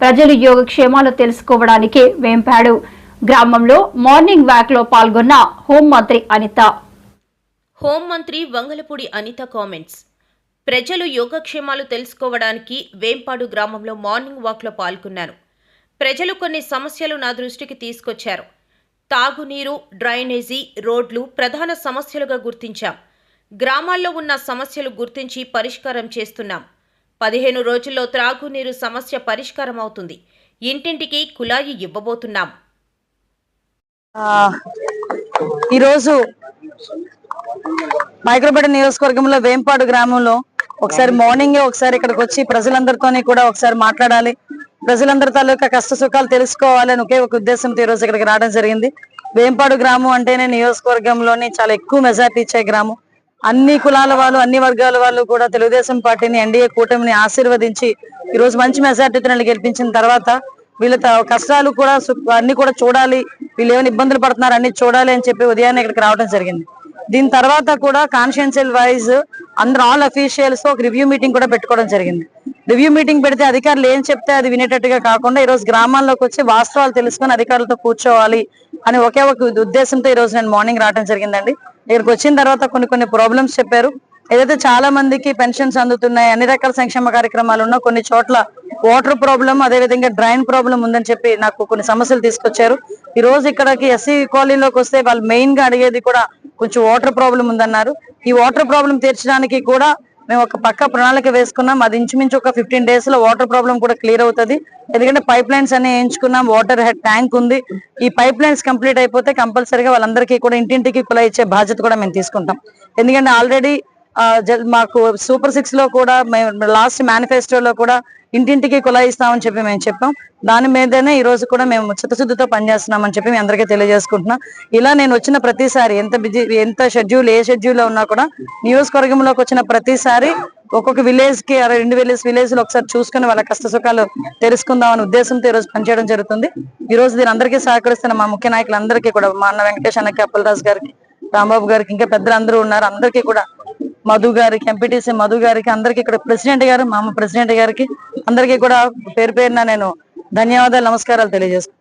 ప్రజలు యోగక్షేమాలు తెలుసుకోవడానికి వేంపాడు. గ్రామంలో మార్నింగ్ వాక్లో పాల్గొన్న హోంమంత్రి అనిత. హోంమంత్రి వంగలపూడి అనిత కామెంట్స్. ప్రజలు యోగక్షేమాలు తెలుసుకోవడానికి వేంపాడు గ్రామంలో మార్నింగ్ వాక్లో పాల్గొన్నాను ప్రజలు కొన్ని సమస్యలు నా దృష్టికి తీసుకొచ్చారు. తాగునీరు డ్రైనేజీ రోడ్లు ప్రధాన సమస్యలుగా గుర్తించాం. గ్రామాల్లో ఉన్న సమస్యలు గుర్తించి పరిష్కారం చేస్తున్నాం. పదిహేను రోజుల్లో త్రాగునీరు సమస్య పరిష్కారం అవుతుంది ఇంటింటికి కులాయి ఇవ్వబోతున్నాం. ఈరోజు మైక్రోపేట నియోజకవర్గంలో వేంపాడు గ్రామంలో ఒకసారి మార్నింగే ఒకసారి ఇక్కడికి వచ్చి ప్రజలందరితోని కూడా ఒకసారి మాట్లాడాలి. ప్రజలందరి తాలూకా కష్ట సుఖాలు తెలుసుకోవాలని ఒకే ఒక ఉద్దేశంతో ఈ రోజు ఇక్కడికి రావడం జరిగింది. వేంపాడు గ్రామం అంటేనే నియోజకవర్గంలోని చాలా ఎక్కువ మెజార్టీ ఇచ్చే గ్రామం. అన్ని కులాల వాళ్ళు అన్ని వర్గాల వాళ్ళు కూడా తెలుగుదేశం పార్టీని ఎన్డీఏ కూటమిని ఆశీర్వదించి ఈ రోజు మంచి మెజార్టీతో గెలిపించిన తర్వాత వీళ్ళ త- కష్టాలు కూడా అన్ని కూడా చూడాలి. వీళ్ళు ఏమైనా ఇబ్బందులు పడుతున్నారు అన్ని చూడాలి అని చెప్పి ఉదయాన్నే ఇక్కడికి రావడం జరిగింది. దీని తర్వాత కూడా కాన్షియన్షియల్ వైజ్ అందరు ఆల్ అఫీషియల్స్ ఒక రివ్యూ మీటింగ్ కూడా పెట్టుకోవడం జరిగింది. రివ్యూ మీటింగ్ పెడితే అధికారులు ఏం చెప్తే అది వినేటట్టుగా కాకుండా ఈరోజు గ్రామాల్లోకి వచ్చి వాస్తవాలు తెలుసుకొని అధికారులతో కూర్చోవాలి అని ఒకే ఒక ఉద్దేశంతో ఈరోజు నేను మార్నింగ్ రావడం జరిగిందండి. ఇక్కడికి వచ్చిన తర్వాత కొన్ని కొన్ని ప్రాబ్లమ్స్ చెప్పారు. ఏదైతే చాలా మందికి పెన్షన్స్ అందుతున్నాయి అన్ని రకాల సంక్షేమ కార్యక్రమాలు ఉన్నా కొన్ని చోట్ల వాటర్ ప్రాబ్లం అదే విధంగా డ్రైన్ ప్రాబ్లం ఉందని చెప్పి నాకు కొన్ని సమస్యలు తీసుకొచ్చారు. ఈ రోజు ఇక్కడికి ఎస్సీ కాలనీలోకి వస్తే వాళ్ళు మెయిన్గా అడిగేది కూడా కొంచెం వాటర్ ప్రాబ్లం ఉందన్నారు. ఈ వాటర్ ప్రాబ్లం తీర్చడానికి కూడా మేము ఒక పక్క ప్రణాళిక వేసుకున్నాం. అది ఇంచుమించు ఒక ఫిఫ్టీన్ డేస్లో వాటర్ ప్రాబ్లం కూడా క్లియర్ అవుతుంది. ఎందుకంటే పైప్ లైన్స్ అన్ని వేయించుకున్నాం. వాటర్ హెడ్ ట్యాంక్ ఉంది. ఈ పైప్ లైన్స్ కంప్లీట్ అయిపోతే కంపల్సరీగా వాళ్ళందరికీ కూడా ఇంటింటికి కుల ఇచ్చే బాధ్యత కూడా మేము తీసుకుంటాం. ఎందుకంటే ఆల్రెడీ మాకు సూపర్ సిక్స్లో కూడా మేము లాస్ట్ మేనిఫెస్టోలో కూడా ఇంటింటికి కుళాయి ఇస్తామని చెప్పి మేము చెప్పాం. దాని మీదనే ఈ రోజు కూడా మేము చిత్తశుద్ధితో పనిచేస్తున్నామని చెప్పి మీ అందరికీ తెలియజేసుకుంటున్నాం. ఇలా నేను వచ్చిన ప్రతిసారి ఎంత బిజీ ఎంత షెడ్యూల్ ఏ షెడ్యూల్లో ఉన్నా కూడా నియోజకవర్గంలోకి వచ్చిన ప్రతిసారి ఒక్కొక్క విలేజ్కి రెండు విలేజ్ విలేజ్లో ఒకసారి చూసుకుని వాళ్ళ కష్ట సుఖాలు తెలుసుకుందాం అనే ఉద్దేశంతో ఈ రోజు పనిచేయడం జరుగుతుంది. ఈ రోజు దీని అందరికీ సహకరిస్తున్న మా ముఖ్య నాయకులందరికీ కూడా మా అన్న వెంకటేష్ అన్నకి అప్పలరాజు గారికి రాంబాబు గారికి ఇంకా పెద్దలందరూ ఉన్నారు. అందరికీ కూడా మధు గారికి ఎంపీటీసీ మధు గారికి అందరికి ఇక్కడ ప్రెసిడెంట్ గారు మా అమ్మ ప్రెసిడెంట్ గారికి అందరికీ కూడా పేరు పేరున నేను ధన్యవాదాలు నమస్కారాలు తెలియజేస్తాను